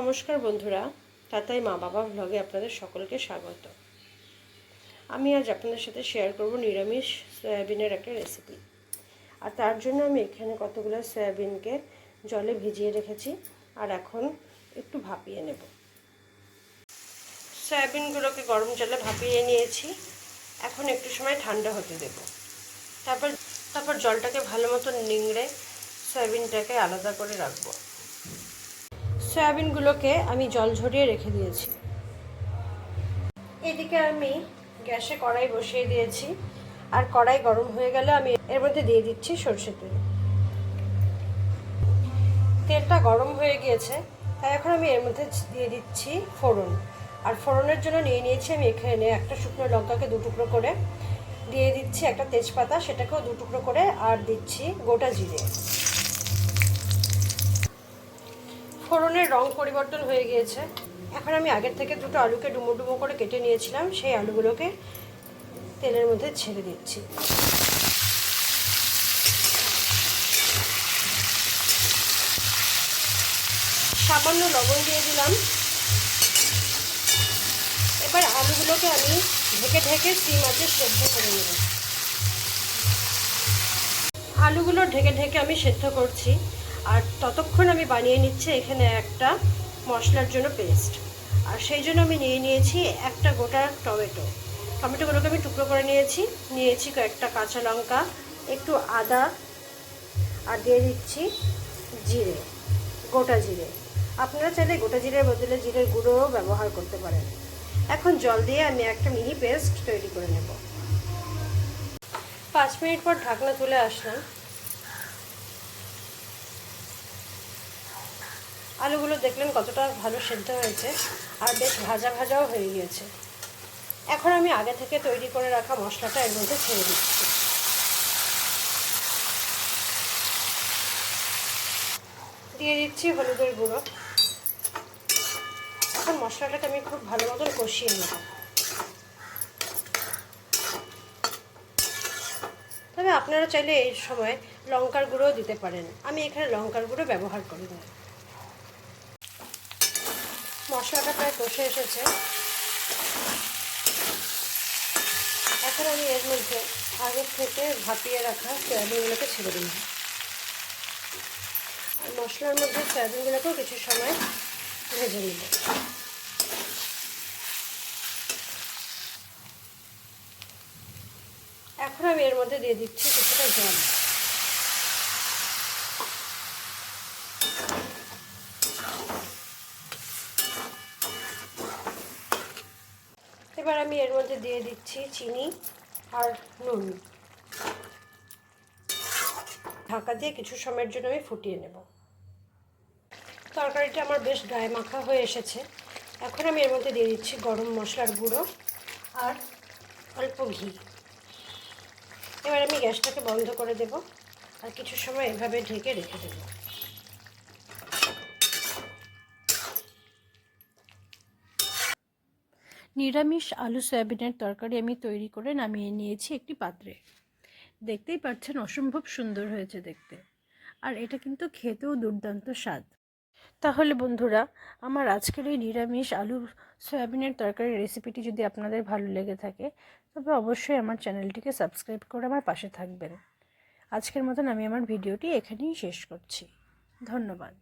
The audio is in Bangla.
নমস্কার বন্ধুরা, তাতাই মা বাবা ভ্লগে আপনাদের সকলকে স্বাগত। আমি আজ আপনাদের সাথে শেয়ার করব নিরামিষ সয়াবিনের একটা রেসিপি আর তার জন্য আমি এখানে কতগুলো সয়াবিনকে জলে ভিজিয়ে রেখেছি, আর এখন একটু ভাপিয়ে নেব। সয়াবিনগুলোকে গরম জলে ভাপিয়ে নিয়েছি, এখন একটু সময় ঠান্ডা হতে দেব। তারপর তারপর জলটাকে ভালো মতো নিংড়ে সয়াবিনটাকে আলাদা করে রাখব। সয়াবিনগুলোকে আমি জল ঝরিয়ে রেখে দিয়েছি। এদিকে আমি গ্যাসে কড়াই বসিয়ে দিয়েছি। আর কড়াই গরম হয়ে গেলে আমি এর মধ্যে দিয়ে দিচ্ছি সর্ষে তেল। তেলটা গরম হয়ে গিয়েছে, তাই এখন আমি এর মধ্যে দিয়ে দিচ্ছি ফোড়ন। আর ফোড়নের জন্য নিয়ে নিয়েছি আমি এখানে একটা শুকনো লঙ্কাকে দু টুকরো করে। দিয়ে দিচ্ছি একটা তেজপাতা, সেটাকেও দু টুকরো করে আর দিচ্ছি গোটা জিরে। ফোড়নের রং পরিবর্তন হয়ে গিয়েছে। এখন আমি আগের থেকে দুটো আলুকে ডুমো ডুমো করে কেটে নিয়েছিলাম। সেই আলুগুলোকে তেলের মধ্যে ছেড়ে দিচ্ছি। সামান্য লবণ দিয়ে দিলাম। এবার আলুগুলোকে আমি ঢেকে ঢেকে সিম আছে সেদ্ধ করে নেব। আলুগুলো ঢেকে ঢেকে আমি সেদ্ধ করছি। আর ততক্ষণ আমি বানিয়ে নিচ্ছি এখানে একটা মশলার জন্য পেস্ট আর সেই জন্য আমি নিয়ে নিয়েছি একটা গোটা টমেটো। টমেটোগুলোকে আমি টুকরো করে নিয়েছি। নিয়েছি কয়েকটা কাঁচা লঙ্কা, একটু আদা, আর দিয়ে দিচ্ছি জিরে, গোটা জিরে। আপনারা চাইলে গোটা জিরের বদলে জিরের গুঁড়োও ব্যবহার করতে পারেন। এখন জল দিয়ে আমি একটা মিহি পেস্ট তৈরি করে নেব। পাঁচ মিনিট পর ঢাকনা তুলে আসলাম। আলুগুলো দেখলেন কতটা ভালো সেদ্ধ হয়েছে আর বেশ ভাজা ভাজাও হয়ে গিয়েছে। এখন আমি আগে থেকে তৈরি করে রাখা মশলাটা এর মধ্যে ছেড়ে দিচ্ছি। দিয়ে দিচ্ছি হলুদের গুঁড়ো। এখন মশলাটাকে আমি খুব ভালো মতন কষিয়ে নেব। তবে আপনারা চাইলে এই সময় লঙ্কার গুঁড়োও দিতে পারেন। আমি এখানে লঙ্কার গুঁড়ো ব্যবহার করি না। মশলাটা প্রায় কষে এসেছে। এখন আমি এর মধ্যে আগের থেকে ভাপিয়ে রাখা সয়াবিনগুলোকে ছেড়ে দিলাম। আর মশলার মধ্যে সয়াবিনগুলোকেও কিছু সময় ভেজে নিব। এখন আমি এর মধ্যে দিয়ে দিচ্ছি কিছুটা জল। এবার আমি এর মধ্যে দিয়ে দিচ্ছি চিনি আর নুন। ঢাকা দিয়ে কিছু সময়ের জন্য আমি ফুটিয়ে নেব। তরকারিটা আমার বেশ গায়ে মাখা হয়ে এসেছে। এখন আমি এর মধ্যে দিয়ে দিচ্ছি গরম মশলার গুঁড়ো আর অল্প ঘি। এবার আমি গ্যাসটাকে বন্ধ করে দেব আর কিছু সময় এভাবে ঢেকে রেখে দেবো। নিরামিষ আলু সয়াবিনের তরকারি আমি তৈরি করে নামিয়ে নিয়েছি একটি পাত্রে। দেখতেই পাচ্ছেন অসম্ভব সুন্দর হয়েছে দেখতে। আর এটা কিন্তু খেতেও দুর্দান্ত স্বাদ। তাহলে বন্ধুরা, আমার আজকের এই নিরামিষ আলু সয়াবিনের তরকারির রেসিপিটি যদি আপনাদের ভালো লেগে থাকে, তবে অবশ্যই আমার চ্যানেলটিকে সাবস্ক্রাইব করে আমার পাশে থাকবেন। আজকের মতন আমি আমার ভিডিওটি এখানেই শেষ করছি। ধন্যবাদ।